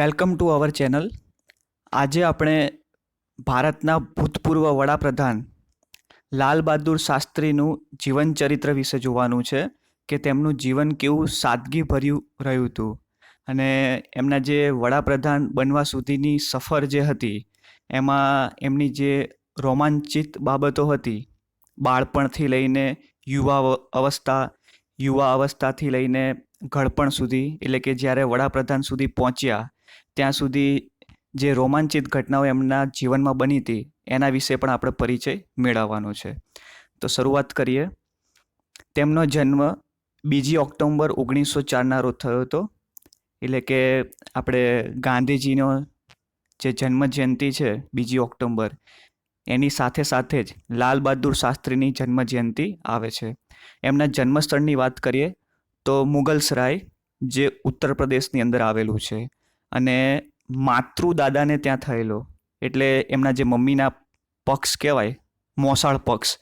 Welcome to our channel. આજે આપણે ભારતના ભૂતપૂર્વ વડાપ્રધાન લાલ બહાદુર શાસ્ત્રીનું જીવન ચરિત્ર વિશે જોવાનું છે કે તેમનું જીવન કેવું સાદગીભર્યું રહ્યું હતું. અને એમના જે વડાપ્રધાન બનવા સુધીની સફર જે હતી, એમાં એમની જે રોમાંચિત બાબતો હતી, બાળપણથી લઈને યુવા અવસ્થા, યુવા અવસ્થાથી લઈને ઘડપણ સુધી, એટલે કે જ્યારે વડાપ્રધાન સુધી પહોંચ્યા ત્યાં સુધી જે રોમાંચિત ઘટનાઓ એમના જીવનમાં બની હતી, એના વિશે પણ આપણે પરિચય મેળવવાનો છે. તો શરૂઆત કરીએ. તેમનો જન્મ બીજી ઓક્ટોબર ઓગણીસો ચારના રોજ થયો હતો. એટલે કે આપણે ગાંધીજીનો જે જન્મ જયંતિ છે બીજી ઓક્ટોબર એની સાથે સાથે જ લાલ બહાદુર શાસ્ત્રીની જન્મ જયંતિ આવે છે. એમના જન્મસ્થળની વાત કરીએ તો મુગલસરાય જે ઉત્તર પ્રદેશની અંદર આવેલું છે. અને માતૃ દાદાને ત્યાં થયેલો. એટલે એમના જે મમ્મીના પક્ષ કહેવાય, મોસાળ પક્ષ,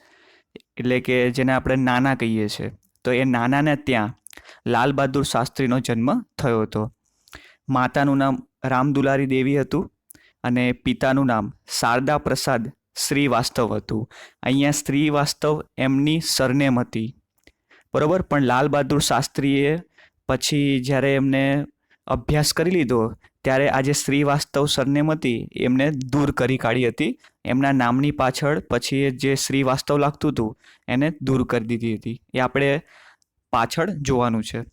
એટલે કે જેને આપણે નાના કહીએ છીએ. તો એ નાનાને ત્યાં લાલ બહાદુર શાસ્ત્રીનો જન્મ થયો હતો. માતાનું નામ રામદુલારી દેવી હતું અને પિતાનું નામ શારદા પ્રસાદ શ્રીવાસ્તવ હતું. અહીંયા શ્રીવાસ્તવ એમની સરનેમ હતી. બરાબર? પણ લાલ બહાદુર શાસ્ત્રીએ પછી જ્યારે એમને અભ્યાસ કરી લીધો, ત્યારે આ જે શ્રીવાસ્તવ સરનેમ હતી, એમને દૂર કરી કાઢી હતી. એમના નામની પાછળ પછી જે શ્રીવાસ્તવ લાગતું હતું, એને દૂર કરી દીધી હતી. એ આપણે પાછળ જોવાનું છે.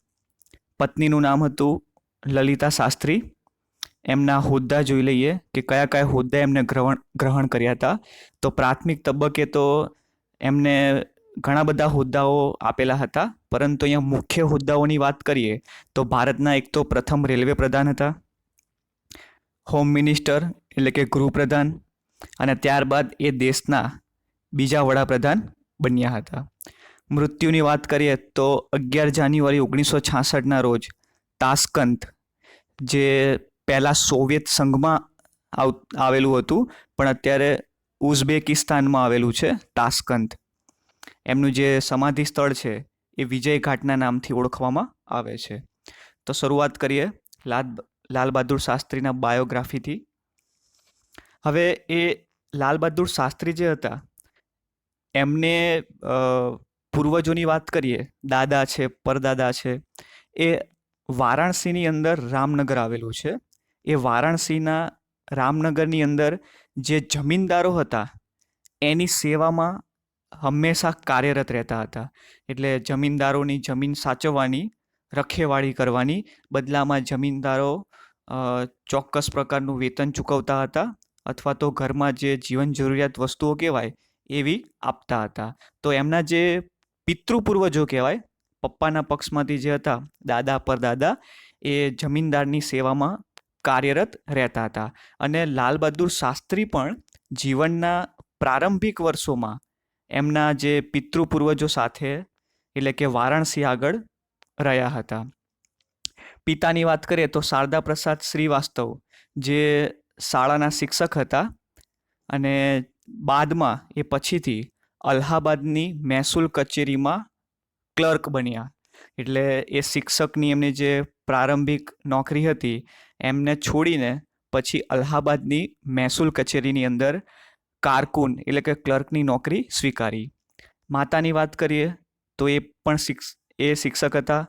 પત્નીનું નામ હતું લલિતા શાસ્ત્રી. એમના હોદ્દા જોઈ લઈએ કે કયા કયા હોદ્દા એમને ગ્રહણ ગ્રહણ કર્યા હતા. તો પ્રાથમિક તબક્કે તો એમને ઘણા બધા હોદ્દાઓ આપેલા હતા. પરંતુ અહીંયા મુખ્ય હોદ્દાઓની વાત કરીએ તો ભારતના એક તો પ્રથમ રેલવે પ્રધાન હતા. હોમ મિનિસ્ટર એટલે કે ગૃહપ્રધાન અને ત્યારબાદ એ દેશના બીજા વડાપ્રધાન બન્યા હતા. મૃત્યુની વાત કરીએ તો અગિયાર જાન્યુઆરી ઓગણીસો છાસઠના રોજ તાસ્કંત જે પહેલાં સોવિયત સંઘમાં આવ, આવેલું હતું, પણ અત્યારે ઉઝબેકિસ્તાનમાં આવેલું છે તાસ્કંત એમનું જે સમાધિ સ્થળ છે, એ વિજય ઘાટના નામથી ઓળખવામાં આવે છે. તો શરૂઆત કરીએ લાલ લાલ બહાદુર શાસ્ત્રીના બાયોગ્રાફીથી. હવે એ લાલ બહાદુર શાસ્ત્રી જે હતા, એમને પૂર્વજોની વાત કરીએ, દાદા છે, પરદાદા છે, એ વારાણસીની અંદર રામનગર આવેલું છે. એ વારાણસીના રામનગરની અંદર જે જમીનદારો હતા, એની સેવામાં હંમેશા કાર્યરત રહેતા હતા. એટલે જમીનદારોની જમીન સાચવવાની, રખેવાળી કરવાની, બદલામાં જમીનદારો ચોક્કસ પ્રકારનું વેતન ચૂકવતા હતા અથવા તો ઘરમાં જે જીવન જરૂરિયાત વસ્તુઓ કહેવાય એવી આપતા હતા. તો એમના જે પિતૃ પૂર્વજો કહેવાય, પપ્પાના પક્ષમાંથી જે હતા, દાદા પરદાદા, એ જમીનદારની સેવામાં કાર્યરત રહેતા હતા. અને લાલ બહાદુર શાસ્ત્રી પણ જીવનના પ્રારંભિક વર્ષોમાં એમના જે પિતૃ પૂર્વજો સાથે, એટલે કે વારાણસી આગળ રહ્યા હતા. પિતાની વાત કરીએ તો શારદા પ્રસાદ શ્રીવાસ્તવ, જે શાળાના શિક્ષક હતા અને બાદમાં એ પછીથી અલ્હાબાદની મહેસૂલ કચેરીમાં ક્લર્ક બન્યા. એટલે એ શિક્ષકની એમની જે પ્રારંભિક નોકરી હતી, એમને છોડીને પછી અલ્હાબાદની મહેસૂલ કચેરીની અંદર કારકુન, એટલે કે ક્લર્કની નોકરી સ્વીકારી. માતાની વાત કરીએ, તો એ પણ શિક્ષ, એ શિક્ષક હતા.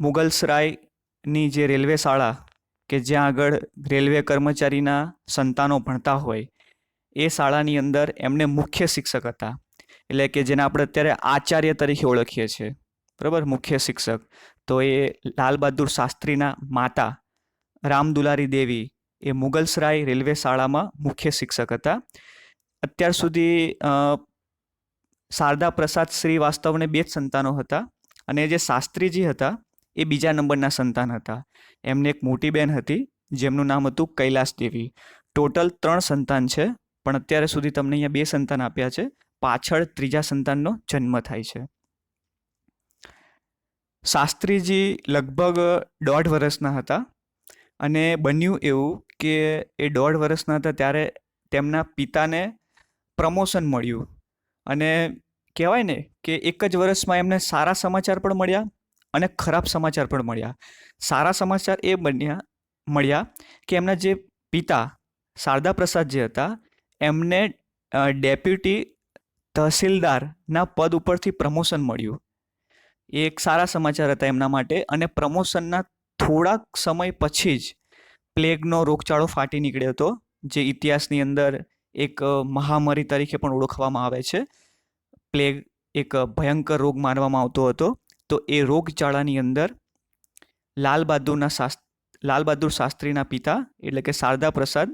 મુગલસરાયની જે રેલવે શાળા, કે જ્યાં આગળ રેલવે કર્મચારીના સંતાનો ભણતા હોય, એ શાળાની અંદર એમને મુખ્ય શિક્ષક હતા. એટલે કે જેને આપણે અત્યારે આચાર્ય તરીકે ઓળખીએ છીએ. બરાબર? મુખ્ય શિક્ષક. તો એ લાલ બહાદુર શાસ્ત્રીના માતા, રામદુલારી દેવી, એ મુગલસરાય રેલવે શાળામાં મુખ્ય શિક્ષક હતા. અત્યાર સુધી શારદા પ્રસાદ શ્રીવાસ્તવને બે જ સંતાનો હતા અને જે શાસ્ત્રીજી હતા, એ બીજા નંબરના સંતાન હતા. એમને એક મોટી બહેન હતી, જેમનું નામ હતું કૈલાસ દેવી. ટોટલ ત્રણ સંતાન છે, પણ અત્યારે સુધી તમને અહીંયા બે સંતાન આપ્યા છે. પાછળ ત્રીજા સંતાનનો જન્મ થાય છે. શાસ્ત્રીજી લગભગ દોઢ વર્ષના હતા અને બન્યું એવું કે એ દોઢ વર્ષના હતા ત્યારે તેમના પિતાને પ્રમોશન મળ્યું. અને કહેવાય ને કે એક જ વર્ષમાં એમને સારા સમાચાર પણ મળ્યા અને ખરાબ સમાચાર પણ મળ્યા. સારા સમાચાર એ બન્યા, મળ્યા કે એમના જે પિતા શારદા પ્રસાદ જે હતા, એમને ડેપ્યુટી તહસીલદારના પદ ઉપરથી પ્રમોશન મળ્યું. એ એક સારા સમાચાર હતા એમના માટે અને પ્રમોશનના થોડાક સમય પછી જ પ્લેગનો રોગચાળો ફાટી નીકળ્યો હતો, જે ઇતિહાસની અંદર એક મહામારી તરીકે પણ ઓળખવામાં આવે છે. પ્લેગ એક ભયંકર રોગ માનવામાં આવતો હતો. તો એ રોગચાળાની અંદર લાલ બહાદુરના શાસ્ત્ર લાલ બહાદુર શાસ્ત્રીના પિતા એટલે કે શારદા પ્રસાદ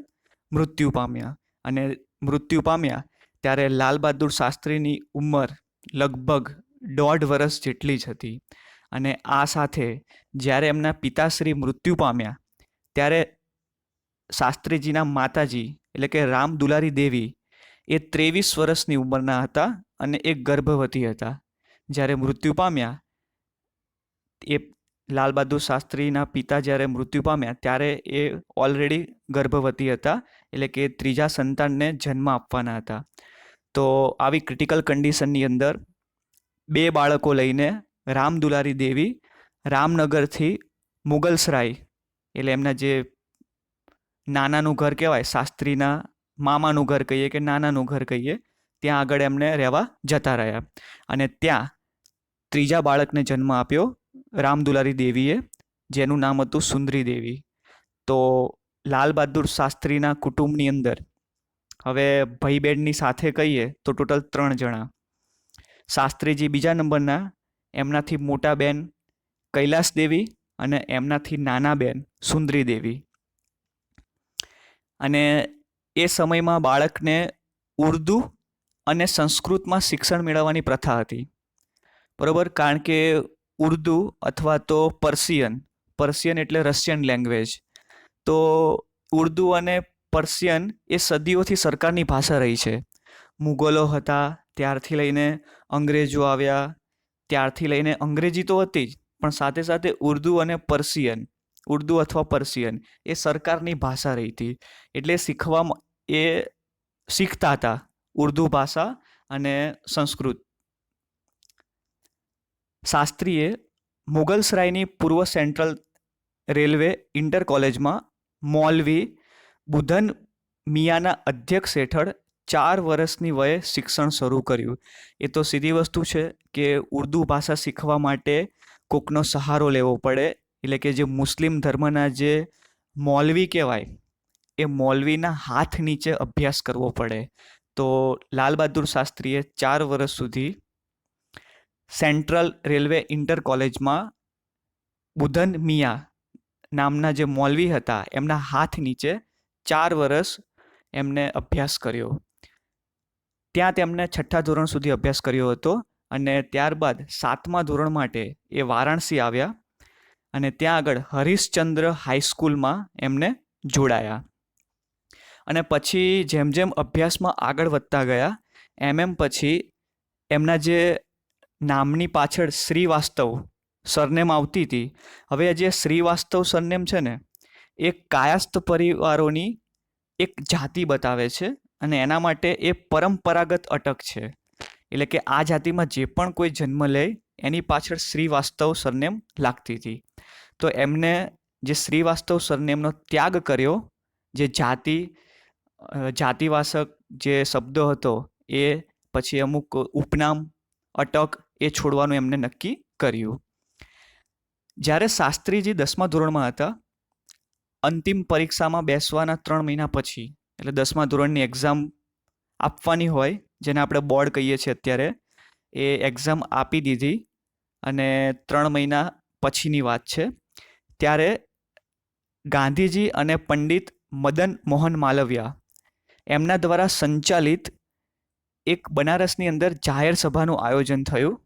મૃત્યુ પામ્યા. અને મૃત્યુ પામ્યા ત્યારે લાલ બહાદુર શાસ્ત્રીની ઉંમર લગભગ દોઢ વર્ષ જેટલી જ હતી. અને આ સાથે જ્યારે એમના પિતાશ્રી મૃત્યુ પામ્યા, ત્યારે શાસ્ત્રીજીના માતાજી એટલે કે રામ દુલારી દેવી, એ ત્રેવીસ વર્ષની ઉંમરના હતા અને એ ગર્ભવતી હતા. જ્યારે મૃત્યુ પામ્યા, એ લાલ બહાદુર શાસ્ત્રીના પિતા જ્યારે મૃત્યુ પામ્યા, ત્યારે એ ઓલરેડી ગર્ભવતી હતા, એટલે કે ત્રીજા સંતાનને જન્મ આપવાના હતા. તો આવી ક્રિટિકલ કન્ડિશનની અંદર બે બાળકો લઈને રામ દુલારી દેવી રામનગરથી મુગલસરાય, એટલે એમના જે નાનાનું ઘર કહેવાય, શાસ્ત્રીના મામાનું ઘર કહીએ કે નાનાનું ઘર કહીએ, ત્યાં આગળ એમને રહેવા જતા રહ્યા. અને ત્યાં ત્રીજા બાળકને જન્મ આપ્યો રામ દુલારી દેવીએ, જેનું નામ હતું સુંદરી દેવી. તો લાલ બહાદુર શાસ્ત્રીના કુટુંબની અંદર, હવે ભાઈ બહેનની સાથે કહીએ તો ટોટલ ત્રણ જણા. શાસ્ત્રીજી બીજા નંબરના, એમનાથી મોટા બેન કૈલાસ દેવી અને એમનાથી નાના બેન સુંદરી દેવી. અને એ સમયમાં બાળકને ઉર્દુ અને સંસ્કૃતમાં શિક્ષણ મેળવવાની પ્રથા હતી. બરાબર? કારણ કે ઉર્દુ અથવા તો પર્શિયન પર્શિયન એટલે રશિયન લેંગ્વેજ. તો ઉર્દુ અને પર્શિયન એ સદીઓથી સરકારની ભાષા રહી છે. મુગલો હતા, ત્યારથી લઈને અંગ્રેજો આવ્યા, ત્યારથી લઈને અંગ્રેજી તો હતી જ, પણ સાથે સાથે ઉર્દુ અને પર્શિયન ઉર્દુ અથવા પર્શિયન, એ સરકારની ભાષા રહી હતી. એટલે શીખવામાં એ શીખતા હતા, ઉર્દુ ભાષા અને સંસ્કૃત. શાસ્ત્રીએ મુગલસરાયની પૂર્વ સેન્ટ્રલ રેલવે ઇન્ટર કોલેજમાં મૌલવી બુધન મિયાના અધ્યક્ષ હેઠળ ચાર વર્ષની વયે શિક્ષણ શરૂ કર્યું. એ તો સીધી વસ્તુ છે કે ઉર્દુ ભાષા શીખવા માટે કોકનો સહારો લેવો પડે એટલે કે જે મુસ્લિમ ધર્મના જે મૌલવી કહેવાય, એ મૌલવીના હાથ નીચે અભ્યાસ કરવો પડે. તો લાલ બહાદુર શાસ્ત્રીએ ચાર વર્ષ સુધી સેન્ટ્રલ રેલવે ઇન્ટર કોલેજમાં બુધન મિયા નામના જે મૌલવી હતા, એમના હાથ નીચે ચાર વર્ષ એમને અભ્યાસ કર્યો. ત્યાં તેમણે છઠ્ઠા ધોરણ સુધી અભ્યાસ કર્યો હતો અને ત્યારબાદ સાતમા ધોરણ માટે એ વારાણસી આવ્યા. અને ત્યાં આગળ હરીશચંદ્ર હાઈસ્કૂલમાં એમને જોડાયા. અને પછી જેમ જેમ અભ્યાસમાં આગળ વધતા ગયા, એમ એમ પછી એમના જે નામની પાછળ શ્રીવાસ્તવ સરનેમ આવતી હતી, હવે જે શ્રીવાસ્તવ સરનેમ છે ને, એ કાયાસ્ત પરિવારોની એક જાતિ બતાવે છે અને એના માટે એ પરંપરાગત અટક છે. એટલે કે આ જાતિમાં જે પણ કોઈ જન્મ લે એની પાછળ શ્રીવાસ્તવ સરનેમ લાગતી હતી. તો એમને જે શ્રીવાસ્તવ સરનેમનો ત્યાગ કર્યો, જે જાતિ જાતિવાસક જે શબ્દો હતો, એ પછી અમુક ઉપનામ, અટક એ છોડવાનું એમને નક્કી કર્યું. જ્યારે શાસ્ત્રીજી દસમા ધોરણમાં હતા, અંતિમ પરીક્ષામાં બેસવાના ત્રણ મહિના પછી, એટલે દસમા ધોરણની એક્ઝામ આપવાની હોય, જેને આપણે બોર્ડ કહીએ છીએ અત્યારે, એ એક્ઝામ આપી દીધી. અને ત્રણ મહિના પછીની વાત છે. ત્યારે ગાંધીજી અને પંડિત મદન મોહન માલવિયા એમના દ્વારા સંચાલિત એક બનારસની અંદર જાહેર સભાનું આયોજન થયું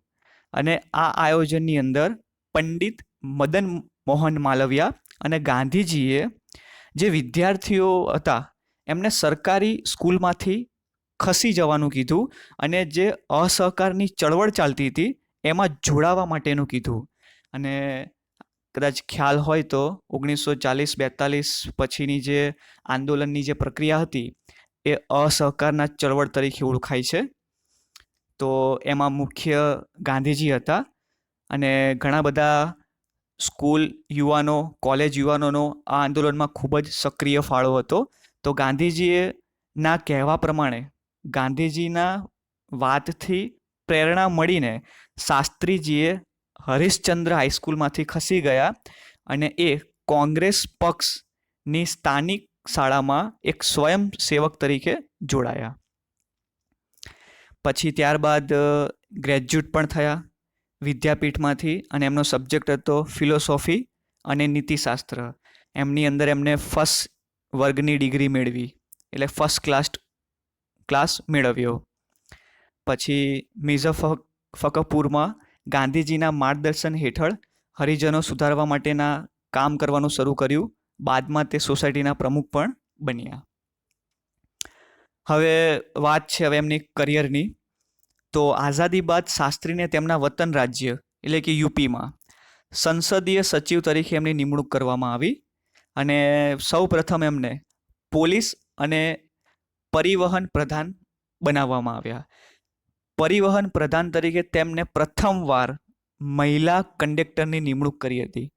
અને આ આયોજનની અંદર પંડિત મદન મોહન માલવિયા અને ગાંધીજીએ જે વિદ્યાર્થીઓ હતા એમને સરકારી સ્કૂલમાંથી ખસી જવાનું કીધું અને જે અસહકારની ચળવળ ચાલતી હતી એમાં જોડાવા માટેનું કીધું. અને કદાચ ખ્યાલ હોય તો ઓગણીસો ચાલીસ બેતાલીસ પછીની જે આંદોલનની જે પ્રક્રિયા હતી, એ અસહકારના ચળવળ તરીકે ઓળખાય છે. તો એમાં મુખ્ય ગાંધીજી હતા અને ઘણા બધા સ્કૂલ યુવાનો, કોલેજ યુવાનોનો આ આંદોલનમાં ખૂબ જ સક્રિય ફાળો હતો. તો ગાંધીજીએ ના કહેવા પ્રમાણે ગાંધીજીના વાતથી પ્રેરણા મળીને શાસ્ત્રીજીએ હરિશ્ચંદ્ર હાઈસ્કૂલમાંથી ખસી ગયા અને એ કોંગ્રેસ પક્ષની સ્થાનિક શાળામાં એક સ્વયંસેવક તરીકે જોડાયા. પછી ત્યારબાદ ગ્રેજ્યુએટ પણ થયા વિદ્યાપીઠમાંથી અને એમનો સબ્જેક્ટ હતો ફિલોસોફી અને નીતિશાસ્ત્ર. એમની અંદર એમને ફર્સ્ટ વર્ગની ડિગ્રી મેળવી, એટલે ફર્સ્ટ ક્લાસ ક્લાસ મેળવ્યો. પછી મિર્ઝા ફકપુરમાં ગાંધીજીના માર્ગદર્શન હેઠળ હરિજનો સુધારવા માટેના કામ કરવાનું શરૂ કર્યું. બાદમાં તે સોસાયટીના પ્રમુખ પણ બન્યા. હવે વાત છે હવે એમની કરિયરની. તો આઝાદી બાદ શાસ્ત્રીને તેમના વતન રાજ્ય, એટલે કે યુપીમાં, સંસદીય સચિવ તરીકે એમની નિમણૂક કરવામાં આવી. અને સૌ પ્રથમ એમને પોલીસ અને પરિવહન પ્રધાન બનાવવામાં આવ્યા. પરિવહન પ્રધાન તરીકે તેમને પ્રથમવાર મહિલા કંડક્ટરની નિમણૂક કરી હતી.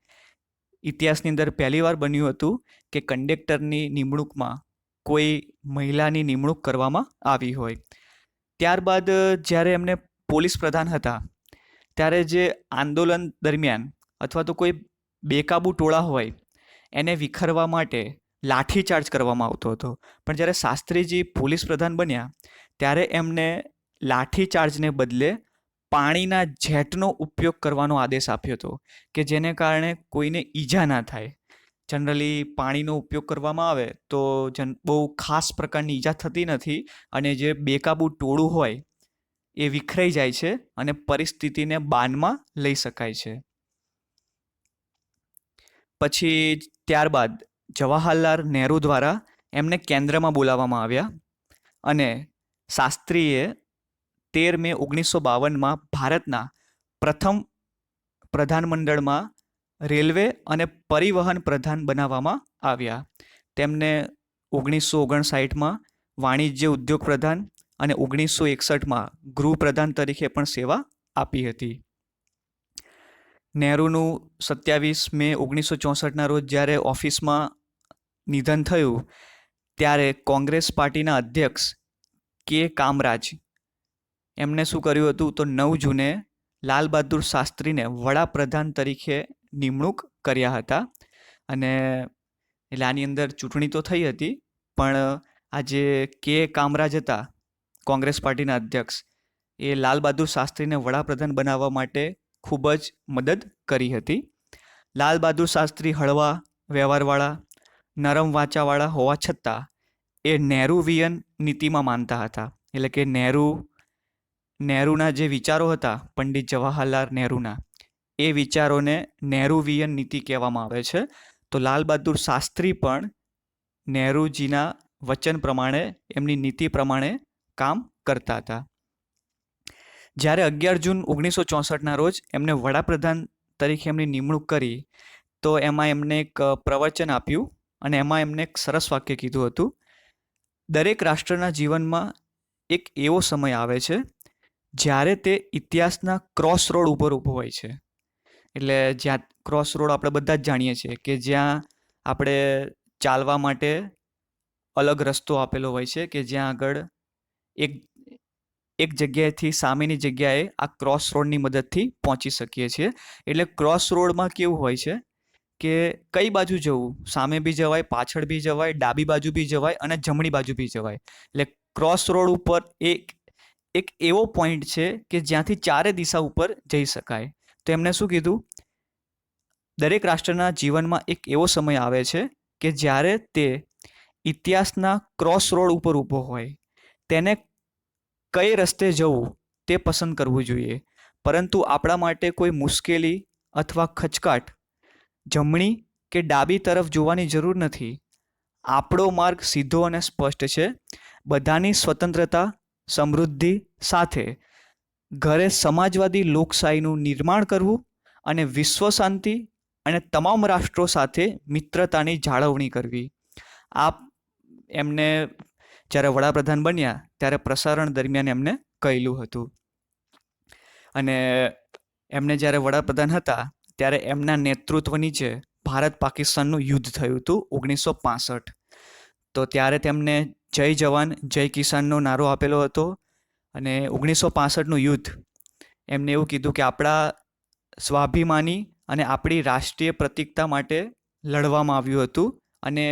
ઇતિહાસની અંદર પહેલીવાર બન્યું હતું કે કંડક્ટરની નિમણૂકમાં કોઈ મહિલાની નિમણૂક કરવામાં આવી હોય. ત્યારબાદ જ્યારે એમને પોલીસ પ્રધાન હતા, ત્યારે જે આંદોલન દરમિયાન અથવા તો કોઈ બેકાબુ ટોળા હોય, એને વિખરવા માટે લાઠીચાર્જ કરવામાં આવતો હતો. પણ જ્યારે શાસ્ત્રીજી પોલીસ પ્રધાન બન્યા, ત્યારે એમને લાઠીચાર્જને બદલે પાણીના જેટનો ઉપયોગ કરવાનો આદેશ આપ્યો હતો કે જેને કારણે કોઈને ઈજા ના થાય. જનરલી પાણીનો ઉપયોગ કરવામાં આવે તો જન, બહુ ખાસ પ્રકારની ઈજા થતી નથી અને જે બેકાબુ ટોળું હોય એ વિખરાઈ જાય છે અને પરિસ્થિતિને બાનમાં લઈ શકાય છે. પછી ત્યારબાદ જવાહરલાલ નહેરુ દ્વારા એમને કેન્દ્રમાં બોલાવવામાં આવ્યા અને શાસ્ત્રીએ તેર મે ઓગણીસો બાવનમાં ભારતના પ્રથમ પ્રધાનમંડળમાં રેલવે અને પરિવહન પ્રધાન બનાવવામાં આવ્યા. તેમને ઓગણીસો ઓગણસાઠમાં વાણિજ્ય ઉદ્યોગ પ્રધાન અને ઓગણીસો એકસઠમાં ગૃહપ્રધાન તરીકે પણ સેવા આપી હતી. નહેરુનું સત્યાવીસ મે ઓગણીસો ચોસઠના રોજ જ્યારે ઓફિસમાં નિધન થયું, ત્યારે કોંગ્રેસ પાર્ટીના અધ્યક્ષ કે. કામરાજ એમણે શું કર્યું હતું? તો નવ જૂને લાલ બહાદુર શાસ્ત્રીને વડાપ્રધાન તરીકે નિમણૂક કર્યા હતા. અને એટલે આની અંદર ચૂંટણી તો થઈ હતી, પણ આ જે કે કામરાજ હતા, કોંગ્રેસ પાર્ટીના અધ્યક્ષ, એ લાલ બહાદુર શાસ્ત્રીને વડાપ્રધાન બનાવવા માટે ખૂબ જ મદદ કરી હતી. લાલ બહાદુર શાસ્ત્રી હળવા વ્યવહારવાળા, નરમ વાંચાવાળા હોવા છતાં એ નહેરુવિયન નીતિમાં માનતા હતા. એટલે કે નહેરુ નહેરુના જે વિચારો હતા, પંડિત જવાહરલાલ નહેરુના, એ વિચારોને નહેરુવિયન નીતિ કહેવામાં આવે છે. તો લાલ બહાદુર શાસ્ત્રી પણ નહેરુજીના વચન પ્રમાણે, એમની નીતિ પ્રમાણે કામ કરતા હતા. જ્યારે અગિયાર જૂન ઓગણીસો ચોસઠના રોજ એમને વડાપ્રધાન તરીકે એમની નિમણૂક કરી, તો એમાં એમને એક પ્રવચન આપ્યું અને એમાં એમને એક સરસ વાક્ય કીધું હતું. દરેક રાષ્ટ્રના જીવનમાં એક એવો સમય આવે છે જ્યારે તે ઇતિહાસના ક્રોસ રોડ ઉપર ઊભો હોય છે. એટલે જ્યાં ક્રોસ રોડ આપણે બધા જ જાણીએ છીએ કે જ્યાં આપણે ચાલવા માટે અલગ રસ્તો આપેલો હોય છે કે જ્યાં આગળ એક એક જગ્યાએથી સામેની જગ્યાએ આ ક્રોસ રોડની મદદથી પહોંચી શકીએ છીએ. એટલે ક્રોસ રોડમાં કેવું હોય છે કે કઈ બાજુ જવું? સામે બી જવાય, પાછળ બી જવાય, ડાબી બાજુ બી જવાય અને જમણી બાજુ બી જવાય. એટલે ક્રોસ રોડ ઉપર એક એક એવો પોઈન્ટ છે કે જ્યાંથી ચારે દિશા ઉપર જઈ શકાય. તો એમણે શું કીધું? દરેક રાષ્ટ્રના જીવનમાં એક એવો સમય આવે છે કે જ્યારે તે ઇતિહાસના ક્રોસ રોડ ઉપર ઊભો હોય. તેને કઈ રસ્તે જવું તે પસંદ કરવું જોઈએ. પરંતુ આપણા માટે કોઈ મુશ્કેલી અથવા ખચકાટ, જમણી કે ડાબી તરફ જોવાની જરૂર નથી. આપણો માર્ગ સીધો અને સ્પષ્ટ છે. બધાની સ્વતંત્રતા સમૃદ્ધિ સાથે ઘરે સમાજવાદી લોકશાહીનું નિર્માણ કરવું અને વિશ્વ શાંતિ અને તમામ રાષ્ટ્રો સાથે મિત્રતાની જાળવણી કરવી. આ એમને જ્યારે વડાપ્રધાન બન્યા ત્યારે પ્રસારણ દરમિયાન એમને કહેલું હતું. અને એમને જ્યારે વડાપ્રધાન હતા ત્યારે એમના નેતૃત્વ નીચે ભારત પાકિસ્તાનનું યુદ્ધ થયું હતું ઓગણીસો પાસઠ. તો ત્યારે તેમને જય જવાન, જય કિસાનનો નારો આપેલો હતો અને ઓગણીસો પાસઠનું યુદ્ધ. એમને એવું કીધું કે આપણા સ્વાભિમાની અને આપણી રાષ્ટ્રીય પ્રતિકતા માટે લડવામાં આવ્યું હતું અને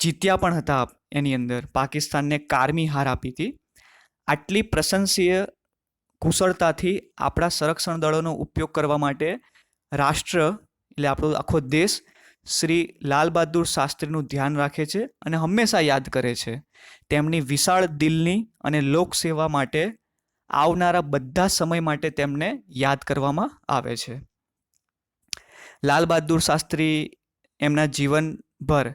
જીત્યા પણ હતા એની અંદર. પાકિસ્તાનને કારમી હાર આપી હતી. આટલી પ્રશંસીય કુશળતાથી આપણા સંરક્ષણ દળોનો ઉપયોગ કરવા માટે રાષ્ટ્ર, એટલે આપણો આખો દેશ શ્રી લાલ બહાદુર શાસ્ત્રીનું ધ્યાન રાખે છે અને હંમેશા યાદ કરે છે. તેમની વિશાળ દિલની અને લોકસેવા માટે આવનારા બધા સમય માટે તેમને યાદ કરવામાં આવે છે. લાલ બહાદુર શાસ્ત્રી એમના જીવનભર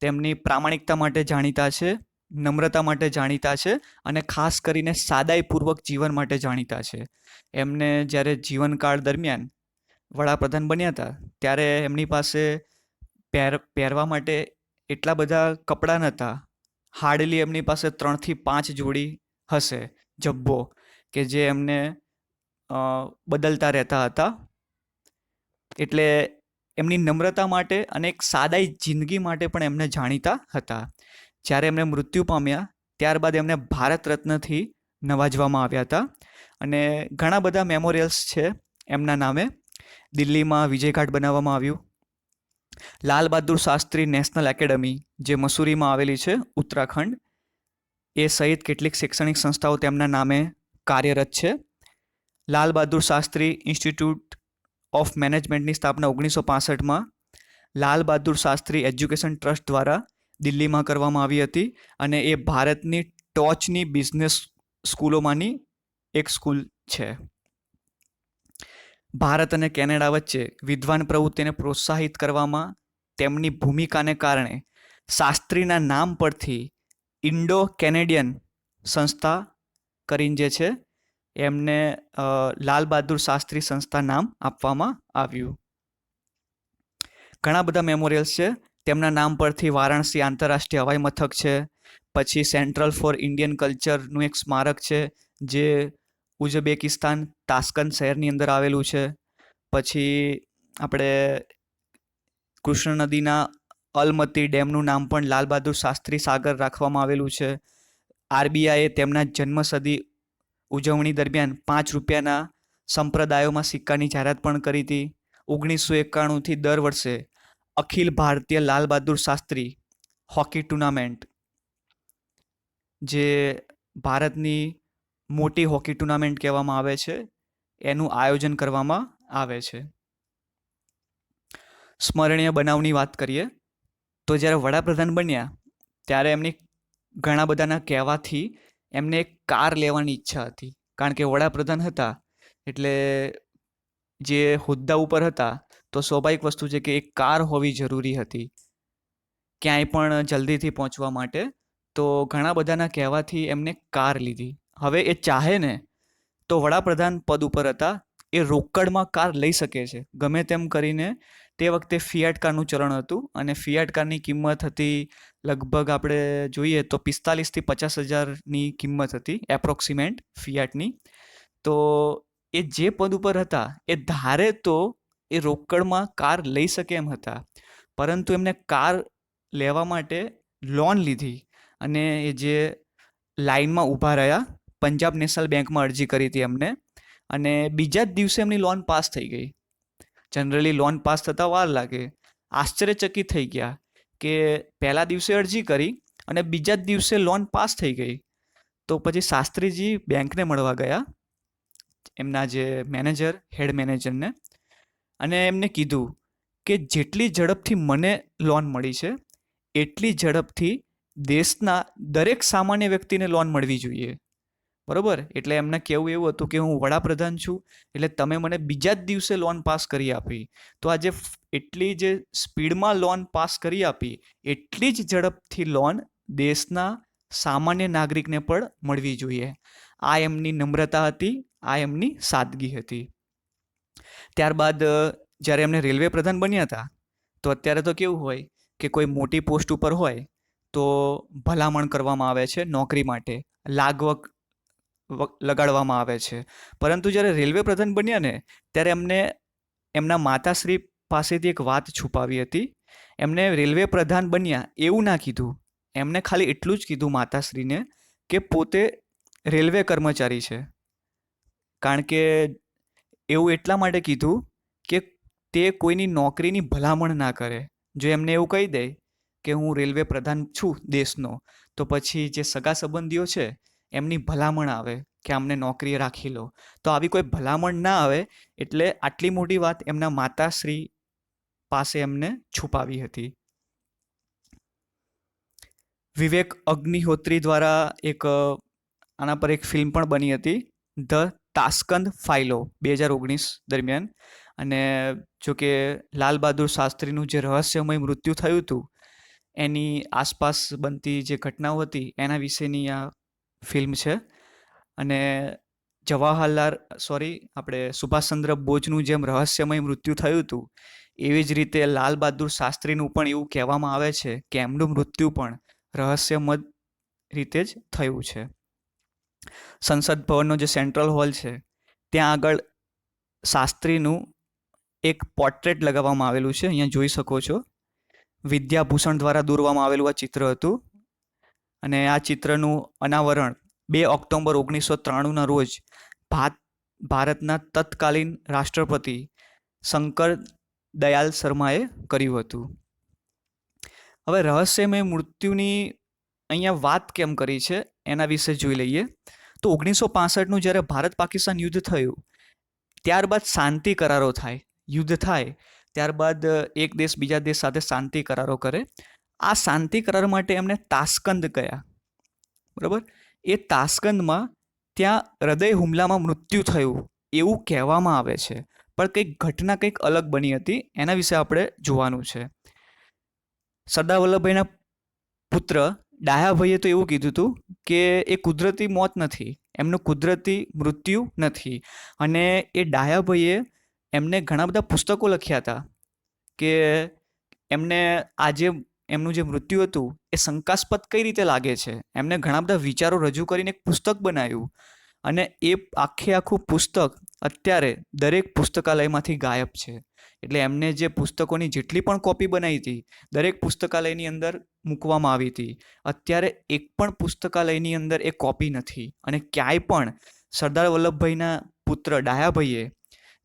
તેમની પ્રામાણિકતા માટે જાણીતા છે, નમ્રતા માટે જાણીતા છે અને ખાસ કરીને સાદાઈપૂર્વક જીવન માટે જાણીતા છે. એમને જ્યારે જીવનકાળ દરમિયાન વડાપ્રધાન બન્યા હતા, ત્યારે એમની પાસે પહેર, પહેરવા માટે એટલા બધા કપડાં નહોતા. હાર્ડલી એમની પાસે ત્રણથી પાંચ જોડી હશે, જબ્બો, કે જે એમને બદલતા રહેતા હતા. એટલે એમની નમ્રતા માટે અને એક સાદાઈ જિંદગી માટે પણ એમને જાણીતા હતા. જ્યારે એમને મૃત્યુ પામ્યા, ત્યારબાદ એમને ભારત રત્નથી નવાજવામાં આવ્યા હતા. અને ઘણા બધા મેમોરિયલ્સ છે એમના નામે. દિલ્હીમાં વિજયઘાટ બનાવવામાં આવ્યું. લાલ બહાદુર શાસ્ત્રી નેશનલ એકેડમી, જે મસૂરીમાં આવેલી છે, ઉત્તરાખંડ, એ સહિત કેટલીક શૈક્ષણિક સંસ્થાઓ તેમના નામે કાર્યરત છે. લાલ બહાદુર શાસ્ત્રી ઇન્સ્ટિટ્યૂટ ઓફ મેનેજમેન્ટની સ્થાપના ઓગણીસો પાસઠમાં લાલ બહાદુર શાસ્ત્રી એજ્યુકેશન ટ્રસ્ટ દ્વારા દિલ્હીમાં કરવામાં આવી હતી અને એ ભારતની ટોચની બિઝનેસ સ્કૂલોમાંની એક સ્કૂલ છે. ભારત અને કેનેડા વચ્ચે વિદ્વાન પ્રવૃત્તિને પ્રોત્સાહિત કરવામાં તેમની ભૂમિકાને કારણે શાસ્ત્રીના નામ પરથી ઇન્ડો કેનેડિયન સંસ્થા કરીને જે છે, એમને લાલ બહાદુર શાસ્ત્રી સંસ્થા નામ આપવામાં આવ્યું. ઘણા બધા મેમોરિયલ્સ છે. તેમના નામ પરથી વારાણસી આંતરરાષ્ટ્રીય હવાઈ મથક છે. પછી સેન્ટ્રલ ફોર ઇન્ડિયન કલ્ચરનું એક સ્મારક છે, જે ઉઝબેકિસ્તાન તાસ્કન શહેરની અંદર આવેલું છે. પછી આપણે કૃષ્ણ નદીના અલમતી ડેમનું નામ પણ લાલ બહાદુર શાસ્ત્રી સાગર રાખવામાં આવેલું છે. આરબીઆઈએ તેમના જન્મસદી ઉજવણી દરમિયાન પાંચ રૂપિયાના સંપ્રદાયોમાં સિક્કાની જાહેરાત પણ કરી હતી. ઓગણીસો એકાણુંથી દર વર્ષે અખિલ ભારતીય લાલ બહાદુર શાસ્ત્રી હોકી ટુર્નામેન્ટ, જે ભારતની મોટી હોકી ટુર્નામેન્ટ કહેવામાં આવે છે. એનું આયોજન કરવામાં આવે છે. સ્મરણીય બનાવની વાત કરીએ, તો જ્યારે વડાપ્રધાન બન્યા, ત્યારે એમની ઘણા બધાના કહેવાથી એમને એક કાર લેવાની ઈચ્છા હતી. કારણ કે વડાપ્રધાન હતા, એટલે જે હોદ્દા ઉપર હતા, તો સ્વાભાવિક વસ્તુ છે કે એક કાર હોવી જરૂરી હતી. ક્યાંય પણ જલ્દીથી પહોંચવા માટે, તો ઘણા બધાના કહેવાથી એમને કાર લીધી. હવે એ ચાહે ને, તો વડાપ્રધાન પદ ઉપર હતા, એ રોકડમાં કાર લઈ શકે છે. ગમે તેમ કરીને તે વખતે ફિયાટ કારનું ચલણ હતું અને ફિયાટ કારની કિંમત હતી લગભગ આપણે જોઈએ તો પિસ્તાલીસથી પચાસ હજારની કિંમત હતી એપ્રોક્સિમેન્ટ ફિયાટની. તો એ જે પદ ઉપર હતા, એ ધારે તો એ રોકડમાં કાર લઈ શકે એમ હતા. પરંતુ એમને કાર લેવા માટે લોન લીધી અને એ જે લાઇનમાં ઊભા રહ્યા પંજાબ નેશનલ બેંકમાં અરજી કરી હતી એમને અને બીજા જ દિવસે એમની લોન પાસ થઈ ગઈ. જનરલી લોન પાસ થતાં વાર લાગે. આશ્ચર્યચકિત થઈ ગયા કે પહેલા દિવસે અરજી કરી અને બીજા જ દિવસે લોન પાસ થઈ ગઈ. તો પછી શાસ્ત્રીજી બેંકને મળવા ગયા, એમના જે મેનેજર, હેડ મેનેજરને. અને એમને કીધું કે જેટલી ઝડપથી મને લોન મળી છે, એટલી ઝડપથી દેશના દરેક સામાન્ય વ્યક્તિને લોન મળવી જોઈએ. બરોબર? એટલે એમને કહેવું એવું હતું કે હું વડાપ્રધાન છું, એટલે તમે મને બીજા જ દિવસે લોન પાસ કરી આપી. તો આજે એટલી જે સ્પીડમાં લોન પાસ કરી આપી, એટલી જ ઝડપથી લોન દેશના સામાન્ય નાગરિકને પણ મળવી જોઈએ. આ એમની નમ્રતા હતી, આ એમની સાદગી હતી. ત્યારબાદ જ્યારે એમને રેલવે પ્રધાન બન્યા હતા, તો અત્યારે તો કેવું હોય કે કોઈ મોટી પોસ્ટ ઉપર હોય, તો ભલામણ કરવામાં આવે છે નોકરી માટે. લાગવક વક- લગાડવામાં આવે છે. પરંતુ જ્યારે રેલવે પ્રધાન બન્યા ને, ત્યારે એમને, એમના માતાશ્રી પાસેથી એક વાત છુપાવી હતી. એમને રેલવે પ્રધાન બન્યા એવું ના કીધું. એમને ખાલી એટલું જ કીધું માતાશ્રીને કે પોતે રેલવે કર્મચારી છે. કારણ કે એવું એટલા માટે કીધું કે તે કોઈની નોકરીની ભલામણ ના કરે. જો એમને એવું કહી દે કે હું રેલવે પ્રધાન છું દેશનો, તો પછી જે સગા સંબંધીઓ છે એમની ભલામણ આવે કે અમને નોકરીએ રાખી લો. તો આવી કોઈ ભલામણ ના આવે એટલે આટલી મોટી વાત એમના માતાશ્રી પાસે એમને છુપાવી હતી. વિવેક અગ્નિહોત્રી દ્વારા એક, આના પર એક ફિલ્મ પણ બની હતી, ધ તાસ્કંદ ફાઇલો, બે હજાર ઓગણીસ દરમિયાન. અને જો કે લાલ બહાદુર શાસ્ત્રીનું જે રહસ્યમય મૃત્યુ થયું હતું, એની આસપાસ બનતી જે ઘટનાઓ હતી, એના વિશેની આ ફિલ્મ છે. અને જવાહરલાલ, સોરી, આપણે સુભાષચંદ્ર બોઝનું જેમ રહસ્યમય મૃત્યુ થયું હતું, એવી જ રીતે લાલ બહાદુર શાસ્ત્રીનું પણ એવું કહેવામાં આવે છે કે એમનું મૃત્યુ પણ રહસ્યમય રીતે જ થયું છે. સંસદ ભવનનો જે સેન્ટ્રલ હોલ છે, ત્યાં આગળ શાસ્ત્રીનું એક પોર્ટ્રેટ લગાવવામાં આવેલું છે, અહીંયા જોઈ શકો છો. વિદ્યાભૂષણ દ્વારા દોરવામાં આવેલું આ ચિત્ર હતું. અને આ ચિત્રનું અનાવરણ બે ઓક્ટોબર ઓગણીસો ત્રાણુંના રોજ ભાત ભારતના તત્કાલીન રાષ્ટ્રપતિ શંકર દયાલ શર્માએ કર્યું હતું. હવે રહસ્યમય મૃત્યુની અહીંયા વાત કેમ કરી છે એના વિશે જોઈ લઈએ. તો ઓગણીસો પાસઠનું જ્યારે ભારત પાકિસ્તાન યુદ્ધ થયું, ત્યારબાદ શાંતિ કરારો થાય, યુદ્ધ થાય, ત્યારબાદ એક દેશ બીજા દેશ સાથે શાંતિ કરારો કરે આ શાંતિ કરાર માટે એમને તાસ્કંદ ગયા બરાબર? એ તાસ્કંદમાં ત્યાં હૃદય હુમલામાં મૃત્યુ થયું, એવું કહેવામાં આવે છે. પણ કંઈક ઘટના કંઈક અલગ બની હતી, એના વિશે આપણે જોવાનું છે. સરદાર વલ્લભભાઈના પુત્ર ડાયાભાઈએ તો એવું કીધું હતું કે એ કુદરતી મોત નથી, એમનું કુદરતી મૃત્યુ નથી. અને એ ડાયાભાઈએ એમને ઘણા બધા પુસ્તકો લખ્યા હતા કે એમને આજે એમનું જે મૃત્યુ હતું, એ શંકાસ્પદ કઈ રીતે લાગે છે? એમને ઘણા બધા વિચારો રજૂ કરીને એક પુસ્તક બનાવ્યું. અને એ આખે આખું પુસ્તક અત્યારે દરેક પુસ્તકાલયમાંથી ગાયબ છે. એટલે એમને જે પુસ્તકોની જેટલી પણ કોપી બનાવી હતી, દરેક પુસ્તકાલયની અંદર મૂકવામાં આવી હતી. અત્યારે એક પણ પુસ્તકાલયની અંદર એ કોપી નથી. અને ક્યાંય પણ સરદાર વલ્લભભાઈના પુત્ર ડાયાભાઈએ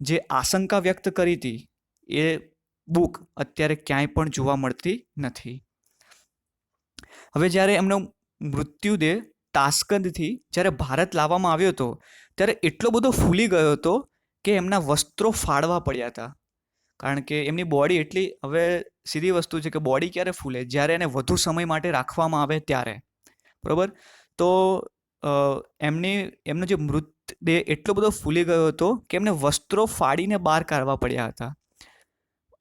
જે આશંકા વ્યક્ત કરી હતી, એ બુક અત્યારે ક્યાંય પણ જોવા મળતી નથી. હવે જ્યારે એમનો મૃત્યુદેહ તાસ્કંદથી જ્યારે ભારત લાવવામાં આવ્યો હતો, ત્યારે એટલો બધો ફૂલી ગયો હતો કે એમના વસ્ત્રો ફાડવા પડ્યા હતા. કારણ કે એમની બોડી એટલી, હવે સીધી વસ્તુ છે કે બોડી ક્યારે ફૂલે? જ્યારે એને વધુ સમય માટે રાખવામાં આવે ત્યારે. બરાબર? તો એમની, એમનો જે મૃતદેહ એટલો બધો ફૂલી ગયો હતો કે એમને વસ્ત્રો ફાડીને બહાર કાઢવા પડ્યા હતા.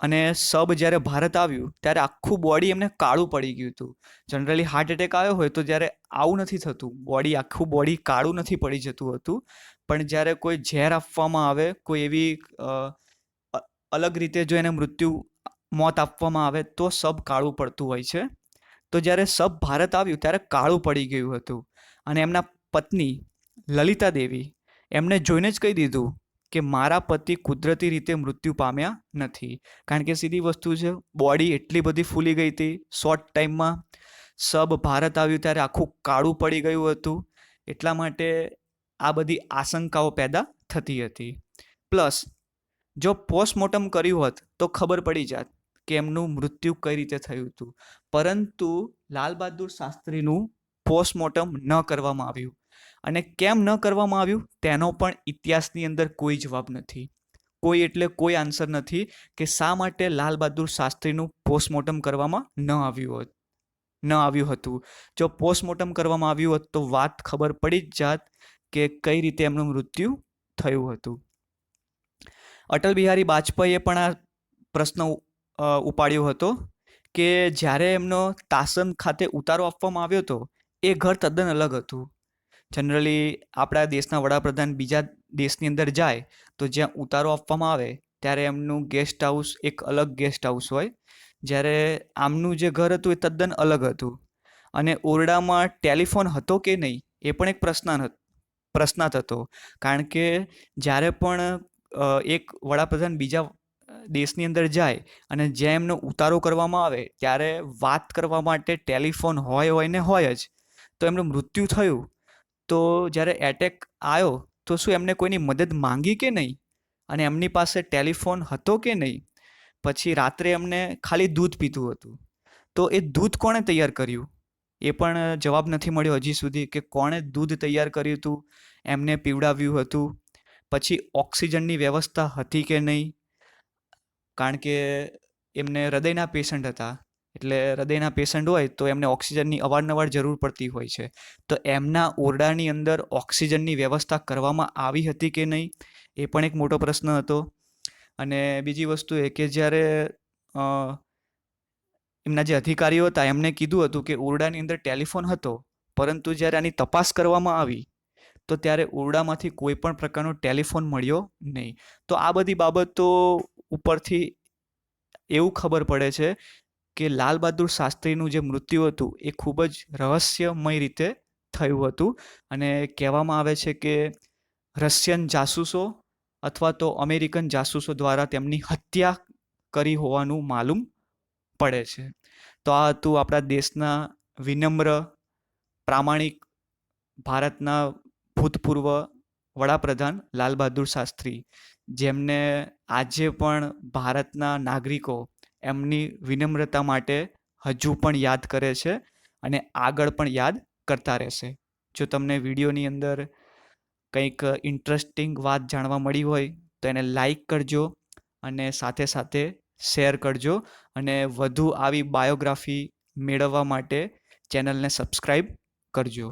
અને સબ જ્યારે ભારત આવ્યું, ત્યારે આખું બોડી એમને કાળું પડી ગયું હતું. જનરલી હાર્ટ એટેક આવ્યો હોય તો જ્યારે આવું નથી થતું બોડી આખું બોડી કાળું નથી પડી જતું હતું. પણ જ્યારે કોઈ ઝેર આપવામાં આવે, કોઈ એવી અલગ રીતે જો એને મૃત્યુ, મોત આપવામાં આવે, તો સબ કાળું પડતું હોય છે. તો જ્યારે સબ ભારત આવ્યું, ત્યારે કાળું પડી ગયું હતું. અને એમના પત્ની, લલિતા દેવી, એમને જોઈને જ કહી દીધું કે મારા પતિ કુદરતી રીતે મૃત્યુ પામ્યા નથી. કારણ કે સીધી વસ્તુ છે બોડી એટલી બધી ફૂલી ગઈ હતી શોર્ટ ટાઈમમાં સબ ભારત આવ્યું ત્યારે આખું કાળું પડી ગયું હતું. એટલા માટે આ બધી આશંકાઓ પેદા થતી હતી. પ્લસ જો પોસ્ટમોર્ટમ કર્યું હોત તો ખબર પડી જાત કે એમનું મૃત્યુ કઈ રીતે થયું હતું. પરંતુ લાલ બહાદુર શાસ્ત્રીનું પોસ્ટમોર્ટમ ન કરવામાં આવ્યું. અને કેમ ન કરવામાં આવ્યું, તેનો પણ ઇતિહાસની અંદર કોઈ જવાબ નથી. કોઈ એટલે કોઈ આન્સર નથી કે શા માટે લાલ બહાદુર શાસ્ત્રીનું પોસ્ટમોર્ટમ કરવામાં ન આવ્યું હોત, ન આવ્યું હતું. જો પોસ્ટમોર્ટમ કરવામાં આવ્યું હોત તો વાત ખબર પડી જ જાત કે કઈ રીતે એમનું મૃત્યુ થયું હતું. અટલ બિહારી વાજપેયીએ પણ આ પ્રશ્ન ઉપાડ્યો હતો કે જ્યારે એમનો તાસન ખાતે ઉતારો આપવામાં આવ્યો હતો, એ ઘર તદ્દન અલગ હતું. જનરલી આપણા દેશના વડાપ્રધાન બીજા દેશની અંદર જાય, તો જ્યાં ઉતારો આપવામાં આવે, ત્યારે એમનું ગેસ્ટ હાઉસ એક અલગ ગેસ્ટ હાઉસ હોય. જ્યારે આમનું જે ઘર હતું એ તદ્દન અલગ હતું. અને ઓરડામાં ટેલિફોન હતો કે નહીં, એ પણ એક પ્રશ્ન પ્રશ્નાર્થ હતો. કારણ કે જ્યારે પણ એક વડાપ્રધાન બીજા દેશની અંદર જાય અને જ્યાં એમનો ઉતારો કરવામાં આવે, ત્યારે વાત કરવા માટે ટેલિફોન હોય હોય ને હોય જ, તો એમનું મૃત્યુ થયું. તો જ્યારે એટેક આવ્યો તો શું એમને કોઈની મદદ માંગી કે નહીં? અને એમની પાસે ટેલિફોન હતો કે નહીં? પછી રાત્રે એમને ખાલી દૂધ પીધું હતું. તો એ દૂધ કોણે તૈયાર કર્યું? એ પણ જવાબ નથી મળ્યો હજી સુધી કે કોણે દૂધ તૈયાર કર્યું હતું, એમને પીવડાવ્યું હતું, પછી ઓક્સિજનની વ્યવસ્થા હતી કે નહીં? કારણ કે એમને હૃદયના પેશન્ટ હતા. એટલે હૃદયના પેશન્ટ હોય તો એમને ઓક્સિજનની અવારનવાર જરૂર પડતી હોય છે. તો એમના ઓરડાની અંદર ઓક્સિજનની વ્યવસ્થા કરવામાં આવી હતી કે નહીં? એ પણ એક મોટો પ્રશ્ન હતો. અને બીજી વસ્તુ એ કે જ્યારે એમના જે અધિકારીઓ હતા, એમને કીધું હતું કે ઓરડાની અંદર ટેલિફોન હતો, પરંતુ જ્યારે આની તપાસ કરવામાં આવી, તો ત્યારે ઓરડામાંથી કોઈ પણ પ્રકારનો ટેલિફોન મળ્યો નહીં. તો આ બધી બાબતો ઉપરથી એવું ખબર પડે છે કે લાલ બહાદુર શાસ્ત્રીનું જે મૃત્યુ હતું, એ ખૂબ જ રહસ્યમય રીતે થયું હતું. અને કહેવામાં આવે છે કે રશિયન જાસૂસો અથવા તો અમેરિકન જાસૂસો દ્વારા તેમની હત્યા કરી હોવાનું માલુમ પડે છે. તો આ હતું આપણા દેશના વિનમ્ર, પ્રામાણિક ભારતના ભૂતપૂર્વ વડાપ્રધાન લાલ બહાદુર શાસ્ત્રી, જેમને આજે પણ ભારતના નાગરિકો એમની વિનમ્રતા માટે હજુ પણ યાદ કરે છે અને આગળ પણ યાદ કરતા રહેશે. જો તમને વિડીયોની અંદર કંઈક ઇન્ટરેસ્ટિંગ વાત જાણવા મળી હોય, તો એને લાઈક કરજો અને સાથે સાથે શેર કરજો અને વધુ આવી બાયોગ્રાફી મેળવવા માટે ચેનલને સબસ્ક્રાઈબ કરજો.